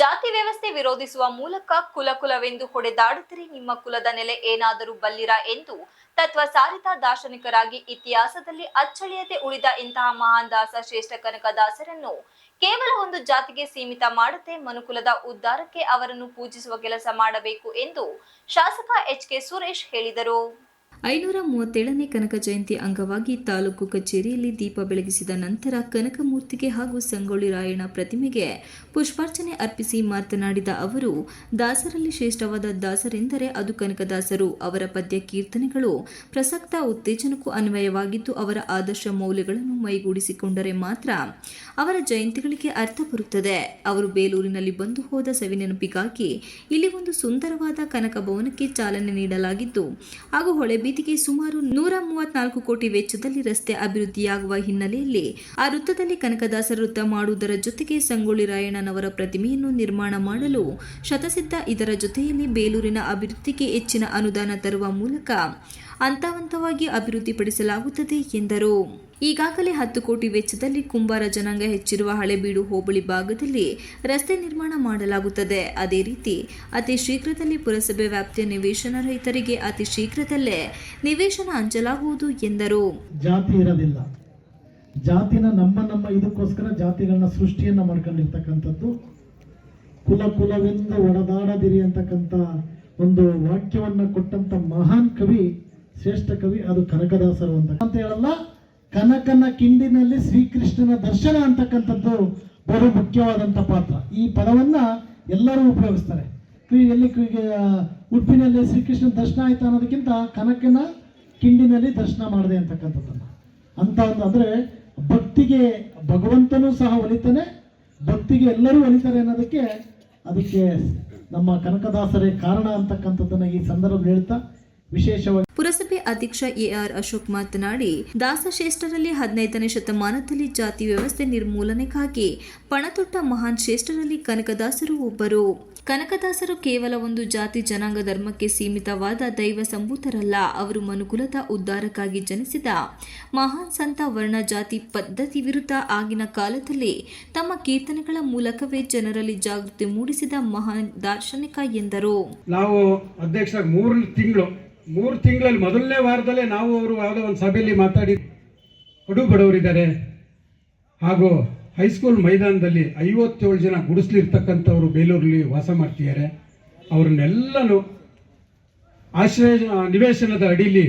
ಜಾತಿ ವ್ಯವಸ್ಥೆ ವಿರೋಧಿಸುವ ಮೂಲಕ ಕುಲ ಕುಲವೆಂದು ಹೊಡೆದಾಡುತ್ತಿರಿ. ನಿಮ್ಮ ಕುಲದ ನೆಲೆ ಏನಾದರೂ ಬಲ್ಲಿರ ಎಂದು ತತ್ವ ಸಾರಿತ ದಾರ್ಶನಿಕರಾಗಿ ಇತಿಹಾಸದಲ್ಲಿ ಅಚ್ಚಳಿಯದೆ ಉಳಿದ ಇಂತಹ ಮಹಾನ್ ದಾಸ ಶ್ರೇಷ್ಠ ಕನಕದಾಸರನ್ನು ಕೇವಲ ಒಂದು ಜಾತಿಗೆ ಸೀಮಿತ ಮಾಡದೆ ಮನುಕುಲದ ಉದ್ಧಾರಕ್ಕೆ ಅವರನ್ನು ಪೂಜಿಸುವ ಕೆಲಸ ಮಾಡಬೇಕು ಎಂದು ಶಾಸಕ ಎಚ್ ಕೆ ಸುರೇಶ್ ಹೇಳಿದರು. ಐನೂರ ಮೂವತ್ತೇಳನೇ ಕನಕ ಜಯಂತಿ ಅಂಗವಾಗಿ ತಾಲೂಕು ಕಚೇರಿಯಲ್ಲಿ ದೀಪ ಬೆಳಗಿಸಿದ ನಂತರ ಕನಕ ಮೂರ್ತಿಗೆ ಹಾಗೂ ಸಂಗೊಳ್ಳಿ ರಾಯಣ್ಣ ಪ್ರತಿಮೆಗೆ ಪುಷ್ಪಾರ್ಚನೆ ಅರ್ಪಿಸಿ ಮಾತನಾಡಿದ ಅವರು, ದಾಸರಲ್ಲಿ ಶ್ರೇಷ್ಠವಾದ ದಾಸರೆಂದರೆ ಅದು ಕನಕದಾಸರು ಅವರ ಪದ್ಯ ಕೀರ್ತನೆಗಳು ಪ್ರಸಕ್ತ ಉತ್ತೇಜನಕ್ಕೂ ಅನ್ವಯವಾಗಿದ್ದು, ಅವರ ಆದರ್ಶ ಮೌಲ್ಯಗಳನ್ನು ಮೈಗೂಡಿಸಿಕೊಂಡರೆ ಮಾತ್ರ ಅವರ ಜಯಂತಿಗಳಿಗೆ ಅರ್ಥ ಬರುತ್ತದೆ. ಅವರು ಬೇಲೂರಿನಲ್ಲಿ ಬಂದು ಹೋದ ಸವಿನೆನಪಿಗಾಗಿ ಇಲ್ಲಿ ಒಂದು ಸುಂದರವಾದ ಕನಕ ಭವನಕ್ಕೆ ಚಾಲನೆ ನೀಡಲಾಗಿದ್ದು, ಹಾಗೂ ಹೊಳೆಬೀದಿಗೆ ಸುಮಾರು ನೂರ ಮೂವತ್ನಾಲ್ಕು ಕೋಟಿ ವೆಚ್ಚದಲ್ಲಿ ರಸ್ತೆ ಅಭಿವೃದ್ಧಿಯಾಗುವ ಹಿನ್ನೆಲೆಯಲ್ಲಿ ಆ ವೃತ್ತದಲ್ಲಿ ಕನಕದಾಸರ ವೃತ್ತ ಮಾಡುವುದರ ಜೊತೆಗೆ ಸಂಗೊಳ್ಳಿ ರಾಯಣ್ಣನವರ ಪ್ರತಿಮೆಯನ್ನು ನಿರ್ಮಾಣ ಮಾಡಲು ಶತಸಿದ್ಧ ಇದರ ಜೊತೆಯಲ್ಲಿ ಬೇಲೂರಿನ ಅಭಿವೃದ್ಧಿಗೆ ಹೆಚ್ಚಿನ ಅನುದಾನ ತರುವ ಮೂಲಕ ಹಂತ-ಹಂತವಾಗಿ ಅಭಿವೃದ್ಧಿಪಡಿಸಲಾಗುತ್ತದೆ ಎಂದರು. ಈಗಾಗಲೇ ಹತ್ತು ಕೋಟಿ ವೆಚ್ಚದಲ್ಲಿ ಕುಂಬಾರ ಜನಾಂಗ ಹೆಚ್ಚಿರುವ ಹಳೆಬೀಡು ಹೋಬಳಿ ಭಾಗದಲ್ಲಿ ರಸ್ತೆ ನಿರ್ಮಾಣ ಮಾಡಲಾಗುತ್ತದೆ. ಅದೇ ರೀತಿ, ಅತಿ ಶೀಘ್ರದಲ್ಲಿ ಪುರಸಭೆ ವ್ಯಾಪ್ತಿಯ ನಿವೇಶನ ರೈತರಿಗೆ ಅತಿ ಶೀಘ್ರದಲ್ಲೇ ನಿವೇಶನ ಹಂಚಲಾಗುವುದು ಎಂದರು. ಜಾತಿ ಇರೋದಿಲ್ಲ. ಜಾತಿನ ನಮ್ಮ ನಮ್ಮ ಇದಕ್ಕೋಸ್ಕರ ಜಾತಿಗಳನ್ನ ಸೃಷ್ಟಿಯನ್ನ ಮಾಡ್ಕೊಂಡಿರ್ತಕ್ಕಂಥದ್ದು. ಕುಲ ಕುಲವೆಂದು ಒಡದಾಡದಿರಿ ಅಂತಕ್ಕಂಥ ಒಂದು ವಾಕ್ಯವನ್ನ ಕೊಟ್ಟಂತ ಮಹಾನ್ ಕವಿ, ಶ್ರೇಷ್ಠ ಕವಿ ಅದು ಕನಕದಾಸರು ಅಂತ ಹೇಳಲ್ಲ. ಕನಕನ ಕಿಂಡಿನಲ್ಲಿ ಶ್ರೀಕೃಷ್ಣನ ದರ್ಶನ ಅಂತಕ್ಕಂಥದ್ದು ಬಹು ಮುಖ್ಯವಾದಂಥ ಪಾತ್ರ. ಈ ಪದವನ್ನ ಎಲ್ಲರೂ ಉಪಯೋಗಿಸ್ತಾರೆ. ಎಲ್ಲಿ ಉಡುಪಿನಲ್ಲಿ ಶ್ರೀಕೃಷ್ಣನ ದರ್ಶನ ಆಯ್ತು ಅನ್ನೋದಕ್ಕಿಂತ ಕನಕನ ಕಿಂಡಿನಲ್ಲಿ ದರ್ಶನ ಮಾಡಿದೆ ಅಂತಕ್ಕಂಥದ್ದನ್ನು. ಅಂತ ಒಂದು ಅಂದ್ರೆ ಭಕ್ತಿಗೆ ಭಗವಂತನೂ ಸಹ ಒಲಿತಾನೆ, ಭಕ್ತಿಗೆ ಎಲ್ಲರೂ ಒಲಿತಾರೆ ಅನ್ನೋದಕ್ಕೆ ಅದಕ್ಕೆ ನಮ್ಮ ಕನಕದಾಸರೇ ಕಾರಣ ಅಂತಕ್ಕಂಥದ್ದನ್ನು ಈ ಸಂದರ್ಭದಲ್ಲಿ ಹೇಳ್ತಾ ವಿಶೇಷವಾಗಿ ಪುರಸಭೆ ಅಧ್ಯಕ್ಷ ಎಆರ್ ಅಶೋಕ್ ಮಾತನಾಡಿ ದಾಸಶ್ರೇಷ್ಠರಲ್ಲಿ ಹದಿನೈದನೇ ಶತಮಾನದಲ್ಲಿ ಜಾತಿ ವ್ಯವಸ್ಥೆ ನಿರ್ಮೂಲನೆಗಾಗಿ ಪಣತೊಟ್ಟ ಮಹಾನ್ ಶ್ರೇಷ್ಠರಲ್ಲಿ ಕನಕದಾಸರು ಒಬ್ಬರು. ಕನಕದಾಸರು ಕೇವಲ ಒಂದು ಜಾತಿ ಜನಾಂಗ ಧರ್ಮಕ್ಕೆ ಸೀಮಿತವಾದ ದೈವ ಸಂಭೂತರಲ್ಲ ಅವರು ಮನುಕುಲದ ಉದ್ಧಾರಕ್ಕಾಗಿ ಜನಿಸಿದ ಮಹಾನ್ ಸಂತ ವರ್ಣ ಜಾತಿ ಪದ್ಧತಿ ವಿರುದ್ಧ ಆಗಿನ ಕಾಲದಲ್ಲಿ ತಮ್ಮ ಕೀರ್ತನೆಗಳ ಮೂಲಕವೇ ಜನರಲ್ಲಿ ಜಾಗೃತಿ ಮೂಡಿಸಿದ ಮಹಾನ್ ದಾರ್ಶನಿಕ ಎಂದರು. ನಾವು ಅಧ್ಯಕ್ಷ ಮೂರು ತಿಂಗಳು ಮೂರು ತಿಂಗಳಲ್ಲಿ ಮೊದಲನೇ ವಾರದಲ್ಲೇ ನಾವು ಅವರು ಯಾವುದೋ ಒಂದು ಸಭೆಯಲ್ಲಿ ಮಾತಾಡಿ ಕಡು ಬಡವರಿದ್ದಾರೆ. ಹಾಗೂ ಹೈಸ್ಕೂಲ್ ಮೈದಾನದಲ್ಲಿ ಐವತ್ತೇಳು ಜನ ಗುಡಿಸ್ಲಿರ್ತಕ್ಕಂಥವ್ರು ಬೇಲೂರಲ್ಲಿ ವಾಸ ಮಾಡ್ತಿದ್ದಾರೆ. ಅವ್ರನ್ನೆಲ್ಲನೂ ಆಶ್ರಯ, ನಿವೇಶನದ ಅಡಿಲಿ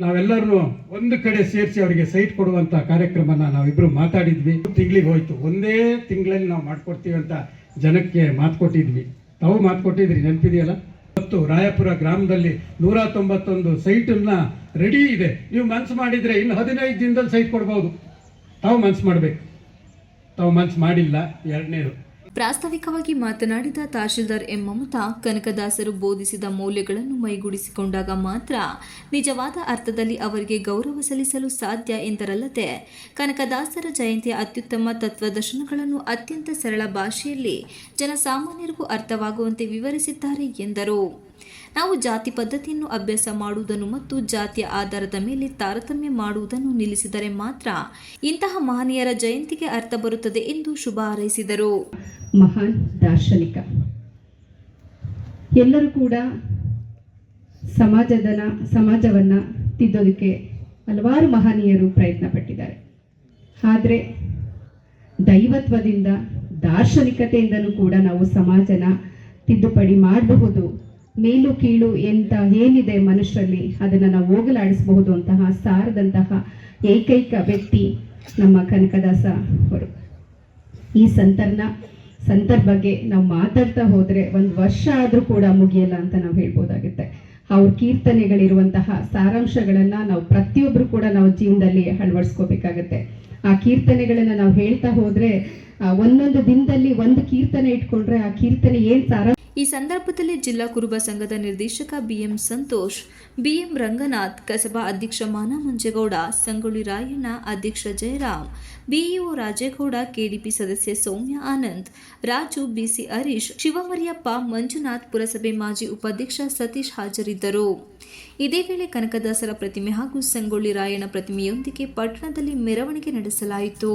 ನಾವೆಲ್ಲರೂ ಒಂದು ಕಡೆ ಸೇರಿಸಿ ಅವರಿಗೆ ಸೈಟ್ ಕೊಡುವಂಥ ಕಾರ್ಯಕ್ರಮನ ನಾವಿಬ್ರು ಮಾತಾಡಿದ್ವಿ. ತಿಂಗಳಿಗೆ ಹೋಯ್ತು. ಒಂದೇ ತಿಂಗಳಲ್ಲಿ ನಾವು ಮಾಡ್ಕೊಡ್ತೀವಿ ಅಂತ ಜನಕ್ಕೆ ಮಾತು ಕೊಟ್ಟಿದ್ವಿ. ತಾವು ಮಾತು ಕೊಟ್ಟಿದ್ರಿ ನೆನಪಿದೆಯಲ್ಲ? ಮತ್ತು ರಾಯಪುರ ಗ್ರಾಮದಲ್ಲಿ ನೂರ ತೊಂಬತ್ತೊಂದು ಸೈಟನ್ನ ರೆಡಿ ಇದೆ. ನೀವು ಮನ್ಸು ಮಾಡಿದ್ರೆ ಇನ್ನು ಹದಿನೈದು ದಿನದಲ್ಲಿ ಸೈಟ್ ಕೊಡ್ಬೋದು. ತಾವು ಮನ್ಸು ಮಾಡಬೇಕು. ತಾವು ಮನ್ಸು ಮಾಡಿಲ್ಲ, ಎರಡನೇದು. ಪ್ರಾಸ್ತಾವಿಕವಾಗಿ ಮಾತನಾಡಿದ ತಹಶೀಲ್ದಾರ್ ಎಂ ಮಮತಾ, ಕನಕದಾಸರು ಬೋಧಿಸಿದ ಮೌಲ್ಯಗಳನ್ನು ಮೈಗೂಡಿಸಿಕೊಂಡಾಗ ಮಾತ್ರ ನಿಜವಾದ ಅರ್ಥದಲ್ಲಿ ಅವರಿಗೆ ಗೌರವ ಸಲ್ಲಿಸಲು ಸಾಧ್ಯ ಎಂದರಲ್ಲದೆ, ಕನಕದಾಸರ ಜಯಂತಿಯ ಅತ್ಯುತ್ತಮ ತತ್ವದರ್ಶನಗಳನ್ನು ಅತ್ಯಂತ ಸರಳ ಭಾಷೆಯಲ್ಲಿ ಜನಸಾಮಾನ್ಯರಿಗೂ ಅರ್ಥವಾಗುವಂತೆ ವಿವರಿಸಿದ್ದಾರೆ ಎಂದರು. ನಾವು ಜಾತಿ ಪದ್ಧತಿಯನ್ನು ಅಭ್ಯಾಸ ಮಾಡುವುದನ್ನು ಮತ್ತು ಜಾತಿಯ ಆಧಾರದ ಮೇಲೆ ತಾರತಮ್ಯ ಮಾಡುವುದನ್ನು ನಿಲ್ಲಿಸಿದರೆ ಮಾತ್ರ ಇಂತಹ ಮಹನೀಯರ ಜಯಂತಿಗೆ ಅರ್ಥ ಬರುತ್ತದೆ ಎಂದು ಶುಭ ಹಾರೈಸಿದರು. ಮಹಾನ್ ದಾರ್ಶನಿಕ ಎಲ್ಲರೂ ಕೂಡ ಸಮಾಜದನ, ಸಮಾಜವನ್ನು ತಿದ್ದೋದಕ್ಕೆ ಹಲವಾರು ಮಹನೀಯರು ಪ್ರಯತ್ನ ಪಟ್ಟಿದ್ದಾರೆ ಆದರೆ ದೈವತ್ವದಿಂದ ದಾರ್ಶನಿಕತೆಯಿಂದಲೂ ಕೂಡ ನಾವು ಸಮಾಜನ ತಿದ್ದುಪಡಿ ಮಾಡಬಹುದು. ಮೇಲು ಕೀಳು ಎಂತ ಏನಿದೆ ಮನುಷ್ಯರಲ್ಲಿ ಅದನ್ನು ನಾವು ಹೋಗಲಾಡಿಸಬಹುದು ಅಂತಹ ಸಾರದಂತಹ ಏಕೈಕ ವ್ಯಕ್ತಿ ನಮ್ಮ ಕನಕದಾಸ ಅವರು. ಈ ಸಂತರ್ನ ಸಂತರ್ ಬಗ್ಗೆ ನಾವು ಮಾತಾಡ್ತಾ ಹೋದ್ರೆ ಒಂದು ವರ್ಷ ಆದ್ರೂ ಕೂಡ ಮುಗಿಯಲ್ಲ ಅಂತ ನಾವು ಹೇಳ್ಬೋದಾಗುತ್ತೆ. ಅವ್ರ ಕೀರ್ತನೆಗಳಿರುವಂತಹ ಸಾರಾಂಶಗಳನ್ನ ನಾವು ಪ್ರತಿಯೊಬ್ರು ಕೂಡ ನಾವು ಜೀವನದಲ್ಲಿ ಅಳವಡಿಸ್ಕೋಬೇಕಾಗತ್ತೆ. ಆ ಕೀರ್ತನೆಗಳನ್ನ ನಾವು ಹೇಳ್ತಾ ಹೋದ್ರೆ ಒಂದೊಂದು ದಿನದಲ್ಲಿ ಒಂದು ಕೀರ್ತನೆ ಇಟ್ಕೊಂಡ್ರೆ ಆ ಕೀರ್ತನೆ ಏನ್ ಸಾರ ಈ ಸಂದರ್ಭದಲ್ಲಿ ಜಿಲ್ಲಾ ಕುರುಬ ಸಂಘದ ನಿರ್ದೇಶಕ ಬಿಎಂ ಸಂತೋಷ್, ಬಿಎಂ ರಂಗನಾಥ್, ಕಸಬಾ ಅಧ್ಯಕ್ಷ ಮಾನ ಮಂಜೇಗೌಡ, ಸಂಗೊಳ್ಳಿ ರಾಯಣ್ಣ ಅಧ್ಯಕ್ಷ ಜಯರಾಮ್, ಬಿಇಒ ರಾಜೇಗೌಡ, ಕೆಡಿಪಿ ಸದಸ್ಯ ಸೌಮ್ಯ ಆನಂದ್, ರಾಜು ಬಿಸಿ ಹರೀಶ್, ಶಿವಮರಿಯಪ್ಪ, ಮಂಜುನಾಥ್ ಪುರಸಭೆ ಮಾಜಿ ಉಪಾಧ್ಯಕ್ಷ ಸತೀಶ್ ಹಾಜರಿದ್ದರು. ಇದೇ ವೇಳೆ ಕನಕದಾಸರ ಪ್ರತಿಮೆ ಹಾಗೂ ಸಂಗೊಳ್ಳಿ ರಾಯಣ್ಣ ಪ್ರತಿಮೆಯೊಂದಿಗೆ ಪಟ್ಟಣದಲ್ಲಿ ಮೆರವಣಿಗೆ ನಡೆಸಲಾಯಿತು.